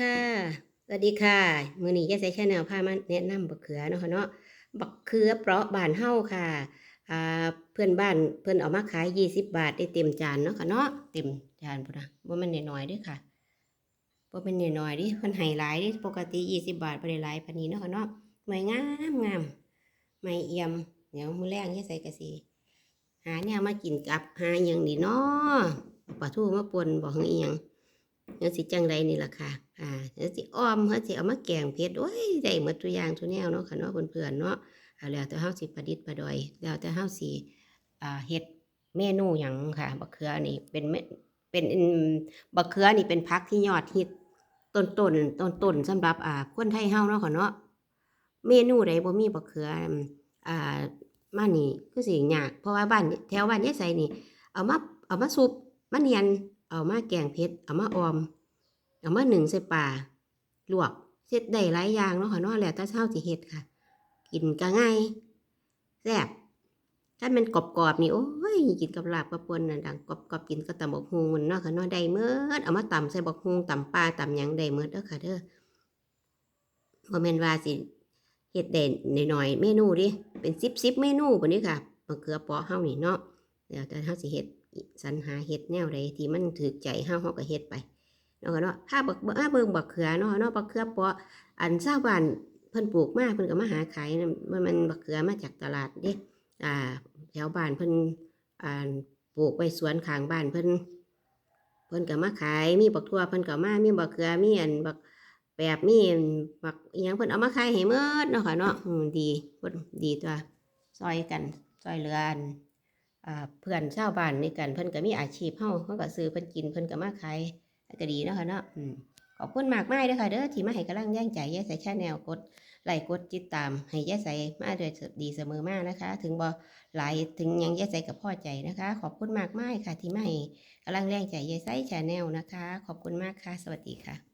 ค่ะ สวัสดีค่ะ มือนี้ยาใส่ชาแนลพามาแนะนำบักเขือเนาะค่ะเนาะ บักเขือเปราะบานเฮาค่ะ อ่า เพื่อนบ้านเพิ่อนเอามาขาย20บาทได้เต็มจานเนาะค่ะเนาะ เต็มจานพุ่นนะบ่แม่นน้อยๆด้อค่ะบ่แม่นน้อยๆดิเพิ่นให้หลายดิปกติ20บาทบ่ได้หลายปานนี้เนาะค่ะเนาะไม้งามงามไม้เอี่ยม เดี๋ยวมือแลงยาใส่ก็สิหาแนวมากินกับหาหยังนี่เนาะปลาทูมาป่นบ่ฮึอียง เนื้อสิจังไรนี่ล่ะค่ะ อ่าเนื้อสิอ้อมเนื้อสิเอามาแกงเผ็ดโอ้ยได้หมดตัวอย่างทุกแนวเนาะค่ะเนาะเพื่อนๆเนาะเอาแล้วแต่เฮาสิประดิษฐ์ประดอย แล้วแต่เฮาสิอ่าเฮ็ดเมนูหยังค่ะบักเขือนี่เป็นเป็นบักเขือนี่เป็นผักที่ยอดฮิตต้นต้นต้นต้นสำหรับอ่าคนไทยเฮาเนาะค่ะเนาะเมนูใดบ่มีบักเขืออ่ามานี่คือสิยากเพราะว่าบ้านแถวบ้านยายไสนี่ เอามาเอามาซุปมาเนียน เอามาแกงเผ็ดเอามาออม เอามาหนึ่งใส่ปลาลวกเฮ็ดได้หลายอย่างเนาะค่ะเนาะแล้วแต่เช้าสิเฮ็ดค่ะ กินก็ง่ายแซ่บถ้ามันกรอบๆนี่โอ้ยกินกับลาบกับปนน่ะดังกรอบๆกินก็ตำบักฮุงมันเนาะค่ะเนาะได้เมื่อเอามาตำใส่บักฮุงตำปลาตำหยังได้เมื่อเด้อค่ะเด้อบ่แม่นว่าสิเฮ็ดได้น้อยๆเมนูดิเป็น10-10เมนูบัดนี้ค่ะมะเขือเปาะเฮานี่เนาะ แล้วแต่เฮาสิเฮ็ดสรรหาเฮ็ดแนวใดที่มันถูกใจเฮาเฮาก็เฮ็ดไปเนาะเนาะถ้าบักถ้าเบิ่งบักเขือเนาะเนาะบักเขือเปาะอันชาวบ้านเพิ่นปลูกมาเพิ่นก็มาหาขายนะมันมันบักเขือมาจากตลาดเด้อ่าแถวบ้านเพิ่นอ่าปลูกไว้สวนข้างบ้านเพิ่นเพิ่นก็มาขายมีบักทั่วเพิ่นก็มามีบักเขือมีอันบักแบบมีอันบักอีหยังเพิ่นเอามาขายให้หมดเนาะค่ะเนาะอืมดีเพิ่นดีตัวซอยกันซอยเหลืออัน เพื่อนชาวบ้านในกันเพิ่นก็มีอาชีพเฮาเพิ่นก็ซื้อเพิ่นกินเพิ่นก็มาขายก็ดีเนาะค่ะเนาะขอบคุณมากมายเด้อค่ะเด้อที่มาให้กำลังแย่งใจแยายใส่ชาแนลกดไลค์กดติดตามให้แยายใส่มาโดวยดีเสมอมากนะคะ ถึงบ่หลายถึงยังแยายใส่กับพ่อใจนะคะ ขอบคุณมากมายค่ะ ที่มาให้กำลังแรงใจยายใส่ชาแนลนะคะ ขอบคุณมากค่ะ สวัสดีค่ะ